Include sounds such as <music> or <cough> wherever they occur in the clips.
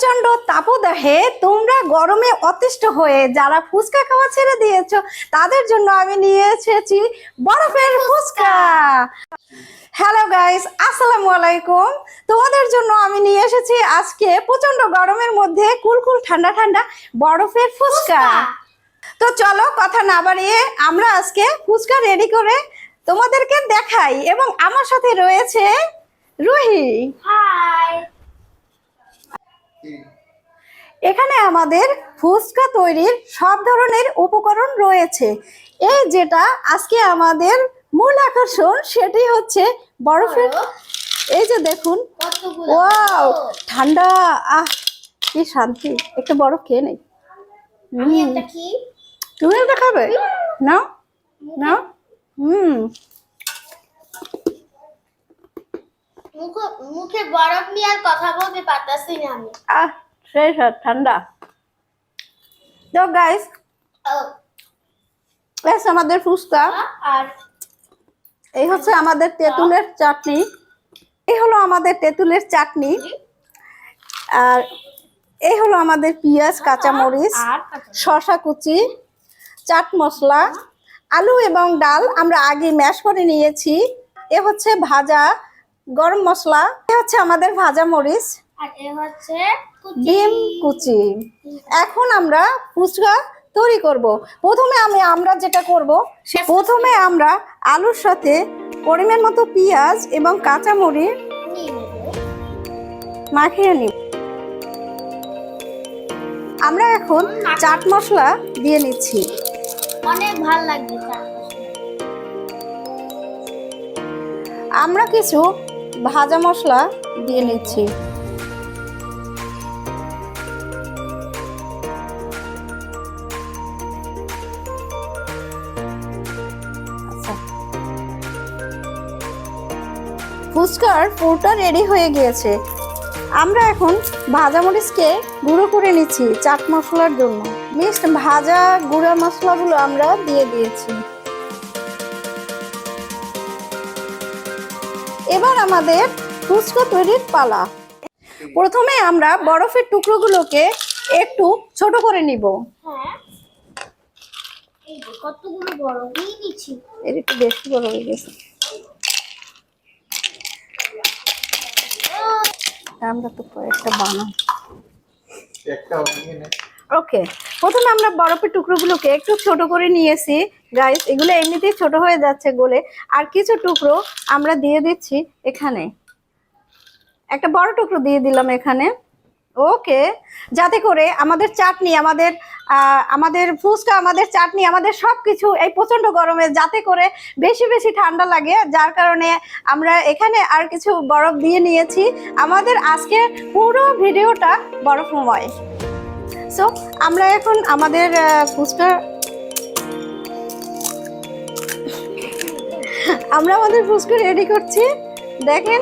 প্রচণ্ড তাপদাহে তোমরা গরমে অতিষ্ঠ হয়ে যারা ফুচকা খাওয়া ছেড়ে দিয়েছ তাদের জন্য আমি নিয়ে এসেছি বরফের ফুচকা। হ্যালো গাইস আসসালামু আলাইকুম। তোমাদের জন্য আমি নিয়ে এসেছি আজকে প্রচণ্ড গরমের মধ্যে কুলকুল ঠান্ডা ঠান্ডা বরফের ফুচকা। তো চলো কথা না বাড়িয়ে আমরা আজকে ফুচকা রেডি করে তোমাদেরকে দেখাই এবং আমার সাথে রয়েছে রুহি। হাই এখানে আমাদের ফুচকা তৈরির সব ধরনের উপকরণ রয়েছে। এই যেটা আজকে আমাদের মূল আকর্ষণ সেটি হচ্ছে বরফের এই যে দেখুন ওয়াও ঠান্ডা আহ কি শান্তি। একটু বরফ খেয়ে নেই। একটা তুমি এটা খাবে? না না হুম। মুখে মুখে বরফ নিয়ে আর কথা বলতে পারতাছি না আমি। আহ সেই স্বাদ ঠান্ডা। তো গাইস এস আমাদের ফুচকা। আর? এই হচ্ছে আমাদের তেঁতুলের চাটনি। এই হলো আমাদের তেঁতুলের চাটনি। আর এই হলো আমাদের পেঁয়াজ কাঁচামরিচ আর কাঁচা শসা কুচি চাট মশলা আলু এবং ডাল আমরা আগে ম্যাশ করে নিয়েছি। এ হচ্ছে ভাজা গরম মশলা হচ্ছে আমাদের ভাজা মরিচ আর এ হচ্ছে ডিম কুচি। এখন আমরা ফুচকা তৈরি করব। প্রথমে আমি আমরা যেটা করব সে প্রথমে আমরা আলুর সাথে পরিমাণ মতো পেঁয়াজ এবং কাঁচামরিচ। মাখিয়ে নিব। আমরা এখন চাট মশলা দিয়ে নিচ্ছি। অনেক ভালো লাগবে আমরা কিছু ভাজা মশলা দিয়ে নিচ্ছি। আচ্ছা। ফুচকার পুরোটা রেডি হয়ে গিয়েছে। আমরা এখন ভাজা মরিচকে গুঁড়ো করে নিচ্ছি চাট মশলার জন্য। মিক্সড ভাজা গুঁড়া মশলাগুলো আমরা দিয়ে দিয়েছি। এবার আমাদের ফুচকা তৈরির পালা। প্রথমে আমরা বরফের টুকরোগুলোকে একটু ছোট করে নিব। হ্যাঁ। কতগুলো এর একটু বেশি বড় হয়ে গেছে। আমরা তো কয়েকটা বানাই ওকে প্রথমে আমরা বরফের টুকরোগুলোকে একটু ছোট করে নিয়েছি। গাইস এগুলো এমনিতেই ছোট হয়ে যাচ্ছে গোলে। আর কিছু টুকরো আমরা দিয়ে দিচ্ছি এখানে। একটা বড় টুকরো দিয়ে দিলাম এখানে। ওকে। যাতে করে আমাদের চাটনি, আমাদের আমাদের ফুচকা, আমাদের চাটনি, আমাদের সব কিছু এই প্রচণ্ড গরমে যাতে করে বেশি বেশি ঠান্ডা লাগে, যার কারণে আমরা এখানে আর কিছু বরফ দিয়ে নিয়েছি। আমাদের আজকে পুরো ভিডিওটা বরফময়। সো আমরা এখন আমাদের ফুচকা আমরা আমাদের ফুচকা রেডি করছি। দেখেন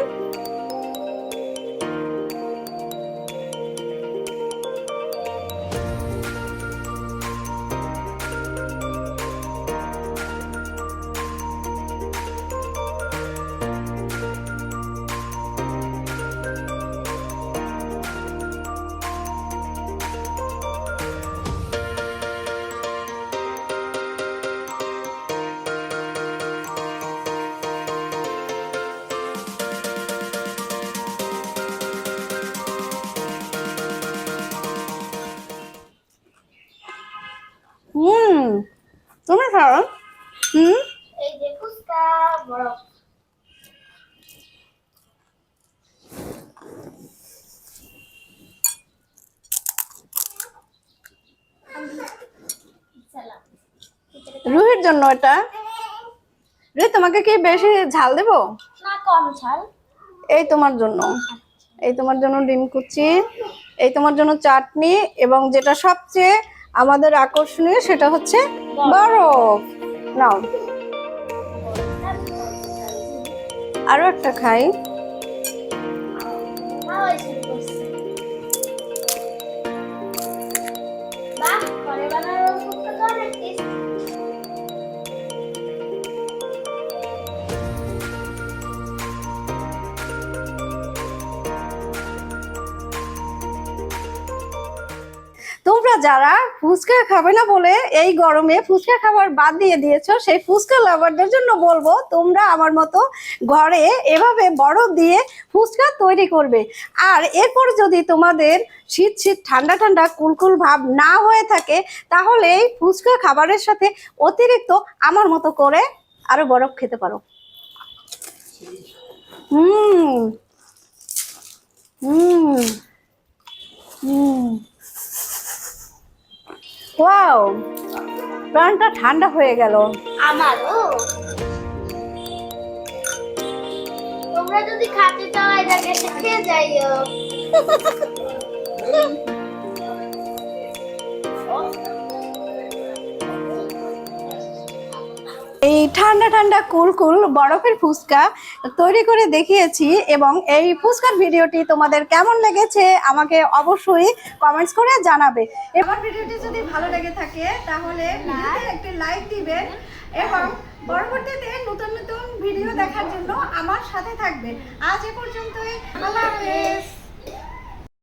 হুম? এই যে ফুচকা বরফ সালাম। জন্য এটা? রুহি তোমাকে কি বেশি ঝাল দেবো? না কম ঝাল। এই তোমার জন্য। এই তোমার জন্য ডিম কুচি এই তোমার জন্য চাটনি এবং যেটা সবচেয়ে আমাদের আকর্ষণীয় সেটা হচ্ছে বরফ। নাও আরও একটা খাই না হয়েছে করছে বাহ ঘরে বানানো ফুচকা তো অনেক tasty। যারা ফুচকা খাবে না বলে এই গরমে ফুচকা খাবার বাদ দিয়ে দিয়েছ, সেই ফুচকা লাভারদের জন্য বলব, তোমরা আমার মতো ঘরে এভাবে বরফ দিয়ে ফুচকা তৈরি করবে। আর এরপর যদি তোমাদের শীত শীত ঠান্ডা ঠান্ডা কুলকুল ভাব না হয়ে থাকে, তাহলে ফুচকা খাবারের সাথে অতিরিক্ত আমার মতো করে আরও বরফ খেতে পারো। হুম। হুম। ওয়াও প্রাণটা ঠান্ডা হয়ে গেল। আমারও। তোমরা যদি খেতে চাও এটাকে খেয়ে যাইও। <laughs> এই ঠান্ডা ঠান্ডা কুল কুল বরফের ফুচকা তৈরি করে দেখিয়েছি এবং এই ফুচকার ভিডিওটি তোমাদের কেমন লেগেছে আমাকে অবশ্যই কমেন্টস করে জানাবে। এবার ভিডিওটি যদি ভালো লেগে থাকে তাহলে একটি লাইক দিবেন এবং পরবর্তীতে নতুন নতুন ভিডিও দেখার জন্য আমার সাথে থাকবে। আজ এ পর্যন্তই। আল্লাহ হাফেজ।